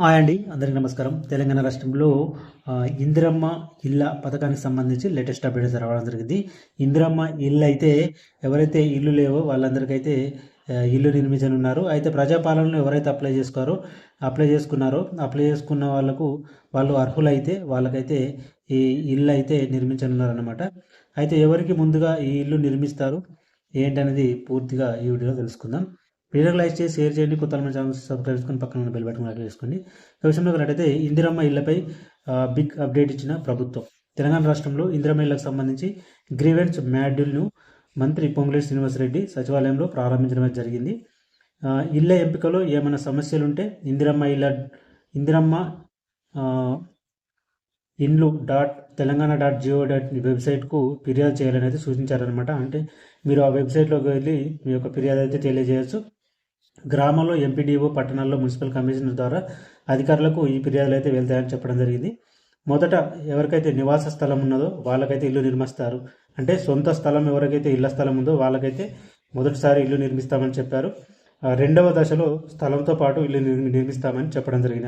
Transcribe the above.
Hi అండి అందరికీ నమస్కారం. తెలంగాణ రాష్ట్రంలో ఇందిరమ్మ ఇళ్ళ పథకానికి సంబంధించి లేటెస్ట్ అప్డేట్స్ రావడం జరిగింది. ఇందిరమ్మ ఇల్లు అయితే ఎవరైతే ఇల్లు లేవో వాళ్ళందరికైతే ఇల్లు నిర్మించనున్నారు అయితే ప్రజాపాలనలో ఎవరైతే అప్లై చేసుకోరో అప్లై చేసుకున్నారో అప్లై చేసుకున్న వాళ్ళకు వాళ్ళు అర్హులైతే వాళ్ళకైతే ఈ ఇల్లు అయితే నిర్మించనున్నారు అనమాట అయితే ఎవరికి ముందుగా ఈ ఇల్లు నిర్మిస్తారు ఏంటనేది పూర్తిగా ఈ వీడియోలో తెలుసుకుందాం. వీడియో లైక్ చేసి షేర్ చేయండి కొత్త మన ఛానల్ సబ్స్క్రైబ్ చేసుకొని పక్కన ఉన్న బెల్ బటన్ యాక్టివ్ చేసుకోండి. ఈ విషయంలో అయితే ఇందిరమ్మ ఇళ్ళపై బిగ్ అప్డేట్ ఇచ్చిన ప్రభుత్వం. తెలంగాణ రాష్ట్రంలో ఇందిరమ్మ ఇళ్ళకు సంబంధించి గ్రీవెన్స్ మాడ్యూల్ను మంత్రి పొంగులేటి శ్రీనివాసరెడ్డి సచివాలయంలో ప్రారంభించడం జరిగింది. ఇళ్ళ ఎంపికలో ఏమైనా సమస్యలుంటే ఇందిరమ్మ ఇళ్ళ ఇందిరమ్మ ఇండ్లు dot Telangana dot gov dot వెబ్సైట్కు ఫిర్యాదు చేయాలని అయితే సూచించారనమాట అంటే మీరు ఆ వెబ్సైట్లోకి వెళ్ళి మీ యొక్క ఫిర్యాదు అయితే తెలియజేయచ్చు. గ్రామంలో ఎంపీడీఓ పట్టణాల్లో మున్సిపల్ కమిషనర్ ద్వారా అధికారులకు ఈ ఫిర్యాదులు అయితే వెళ్తాయని చెప్పడం జరిగింది. మొదట ఎవరికైతే నివాస స్థలం ఉన్నదో వాళ్ళకైతే ఇల్లు నిర్మిస్తారు. అంటే సొంత స్థలం ఎవరికైతే ఇళ్ళ స్థలం ఉందో వాళ్ళకైతే మొదటిసారి ఇల్లు నిర్మిస్తామని చెప్పారు. రెండవ దశలో స్థలంతో పాటు ఇల్లు నిర్మి- నిర్మిస్తామని చెప్పడం జరిగింది